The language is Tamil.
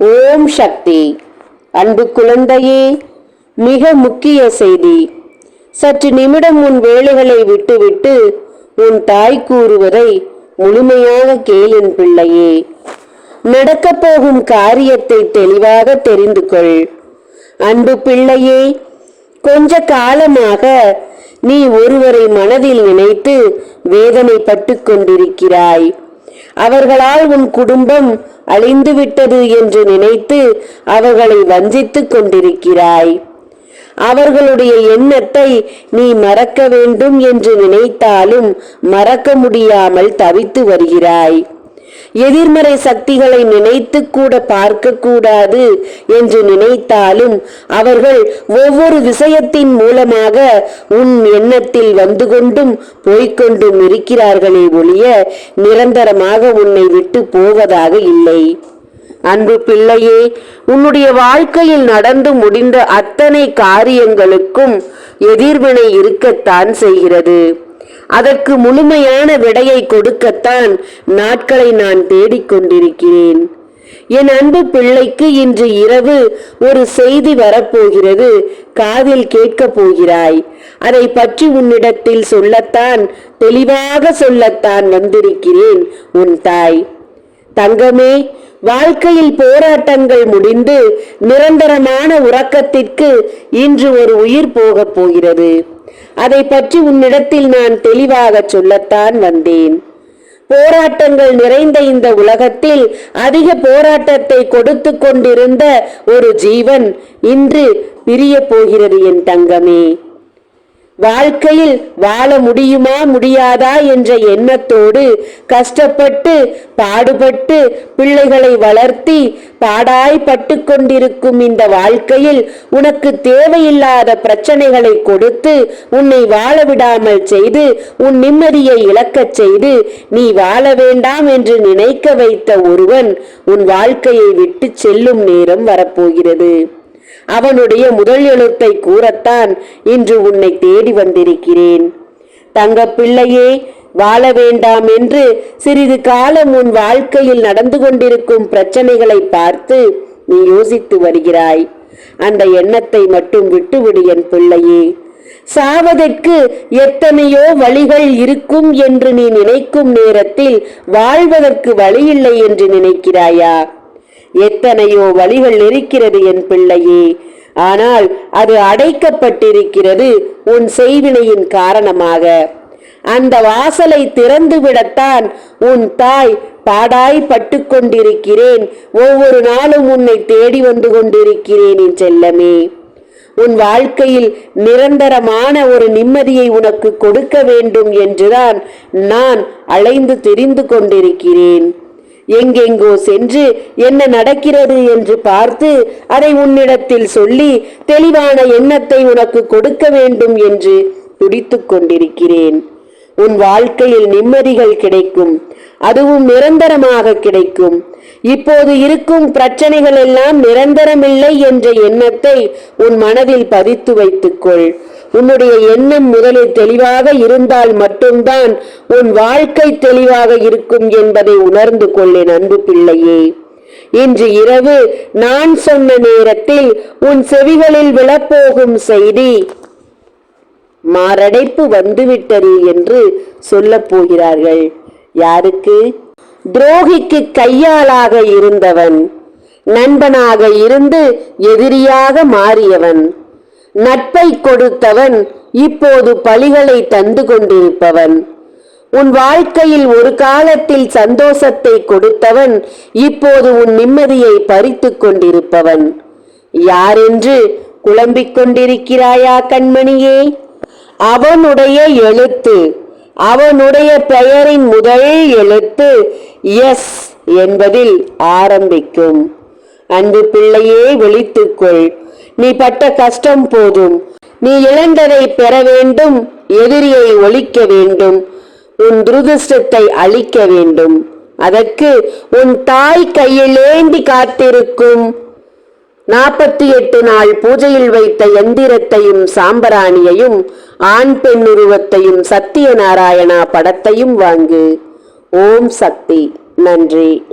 ஓம் சக்தி. அன்பு குழந்தையே மிக முக்கிய செய்தி. சற்று நிமிடம் உன் வேலைகளை விட்டுவிட்டு உன் தாய் கூறுவதை முழுமையாக கேளின் பிள்ளையே. நடக்கப் போகும் காரியத்தை தெளிவாக தெரிந்து கொள். அன்பு பிள்ளையே கொஞ்ச காலமாக நீ ஒருவரை மனதில் நினைத்து வேதனைப்பட்டு கொண்டிருக்கிறாய். அவர்களால் உன் குடும்பம் அழிந்துவிட்டது என்று நினைத்து அவர்களை வஞ்சித்துக் கொண்டிருக்கிறாய். அவர்களுடைய எண்ணத்தை நீ மறக்க வேண்டும் என்று நினைத்தாலும் மறக்க முடியாமல் தவித்து வருகிறாய். எதிர்மறை சக்திகளை நினைத்து கூட பார்க்க கூடாது என்று நினைத்தாலும் அவர்கள் ஒவ்வொரு விஷயத்தின் மூலமாக உன் எண்ணத்தில் வந்து கொண்டும் போய்கொண்டும் இருக்கிறார்களே ஒழிய நிரந்தரமாக உன்னை விட்டு போவதாக இல்லை. அன்பு பிள்ளையே உன்னுடைய வாழ்க்கையில் நடந்து முடிந்த அத்தனை காரியங்களுக்கும் எதிர்வினை இருக்கத்தான் செய்கிறது. அதற்கு முழுமையான விடையை கொடுக்கத்தான் நாட்களை நான் தேடிக்கொண்டிருக்கிறேன். என் அன்பு பிள்ளைக்கு இன்று இரவு ஒரு செய்தி வரப்போகிறது. காதில் கேட்கப் போகிறாய். அதை பற்றி உன்னிடத்தில் சொல்லத்தான் தெளிவாக சொல்லத்தான் வந்திருக்கிறேன் உன் தாய். தங்கமே வாழ்க்கையில் போராட்டங்கள் முடிந்து நிரந்தரமான உறக்கத்திற்கு இன்று ஒரு உயிர் போகப் போகிறது. அதை பற்றி உன்னிடத்தில் நான் தெளிவாக சொல்லத்தான் வந்தேன். போராட்டங்கள் நிறைந்த இந்த உலகத்தில் அதிக போராட்டத்தை கொடுத்து கொண்டிருந்த ஒரு ஜீவன் இன்று பிரிய போகிறது என் தங்கமே. வாழ்க்கையில் வாழ முடியுமா முடியாதா என்ற எண்ணத்தோடு கஷ்டப்பட்டு பாடுபட்டு பிள்ளைகளை வளர்த்தி பாடாய் பட்டு கொண்டிருக்கும் இந்த வாழ்க்கையில் உனக்கு தேவையில்லாத பிரச்சனைகளை கொடுத்து உன்னை வாழ விடாமல் செய்து உன் நிம்மதியை இழக்கச் செய்து நீ வாழ வேண்டாம் என்று நினைக்க வைத்த ஒருவன் உன் வாழ்க்கையை விட்டு செல்லும் நேரம் வரப்போகிறது. அவனுடைய முதல் எழுத்தை கூறத்தான் இன்று உன்னை தேடி வந்திருக்கிறேன். தங்க பிள்ளையே வாழ வேண்டாம் என்று சிறிது காலம் உன் வாழ்க்கையில் நடந்து கொண்டிருக்கும் பிரச்சனைகளை பார்த்து நீ யோசித்து வருகிறாய். அந்த எண்ணத்தை மட்டும் விட்டுவிடு என் பிள்ளையே. சாவதற்கு எத்தனையோ வழிகள் இருக்கும் என்று நீ நினைக்கும் நேரத்தில் வாழ்வதற்கு வழியில்லை என்று நினைக்கிறாயா? எத்தனையோ வழிகள் இருக்கிறது என் பிள்ளையே. ஆனால் அது அடைக்கப்பட்டிருக்கிறது உன் செய்வினையின் காரணமாக. அந்த வாசலை திறந்து விடத்தான் உன் தாய் பாடாய் பட்டு கொண்டிருக்கிறேன். ஒவ்வொரு நாளும் உன்னை தேடி வந்து கொண்டிருக்கிறேன் என் செல்லமே. உன் வாழ்க்கையில் நிரந்தரமான ஒரு நிம்மதியை உனக்கு கொடுக்க வேண்டும் என்றுதான் நான் அலைந்து தெரிந்து கொண்டிருக்கிறேன். எங்கெங்கோ சென்று என்ன நடக்கிறது என்று பார்த்து அதை உன்னிடத்தில் சொல்லி தெளிவான எண்ணத்தை உனக்கு கொடுக்க வேண்டும் என்று துடித்துக் கொண்டிருக்கிறேன். உன் வாழ்க்கையில் நிம்மதிகள் கிடைக்கும். அதுவும் நிரந்தரமாக கிடைக்கும். இப்போது இருக்கும் பிரச்சனைகள் எல்லாம் நிரந்தரமில்லை என்ற எண்ணத்தை உன் மனதில் பதித்து வைத்துக்கொள். உன்னுடைய எண்ணம் முதலில் தெளிவாக இருந்தால் மட்டும்தான் உன் வாழ்க்கை தெளிவாக இருக்கும் என்பதை உணர்ந்து கொள்ளேன் அன்பு பிள்ளையே. இன்று இரவு நான் சொன்ன நேரத்தில் உன் செவிகளில் விழப்போகும் செய்தி மாரடைப்பு வந்துவிட்டது என்று சொல்லப் போகிறார்கள். யாருக்கு? துரோகிக்கு கையாளாக இருந்தவன் நண்பனாக இருந்து எதிரியாக மாறியவன். நட்பை கொடுத்தவன் இப்போது பழிகளை தந்து கொண்டிருப்பவன். உன் வாழ்க்கையில் ஒரு காலத்தில் சந்தோஷத்தை கொடுத்தவன் இப்போது உன் நிம்மதியை பறித்து கொண்டிருப்பவன். யாரென்று குழம்பிக் கொண்டிருக்கிறாயா கண்மணியே? அவனுடைய எழுத்து அவனுடைய பெயரின் முதல் எழுத்து எஸ் என்பதில் ஆரம்பிக்கும். அன்பு பிள்ளையே விழித்துக்கொள் நீ பட்ட கஷ்டம் போதும். நீ இழந்ததை பெற வேண்டும் எதிரியை ஒழிக்க வேண்டும் உன் துரதிருஷ்டத்தை அழிக்க வேண்டும். அதற்கு உன் தாய் கையில் ஏந்தி காத்திருக்கும். நாற்பத்தி எட்டு நாள் பூஜையில் வைத்த எந்திரத்தையும் சாம்பராணியையும் ஆண் பெண் உருவத்தையும் சத்தியநாராயணா படத்தையும் வாங்கு. ஓம் சக்தி. நன்றி.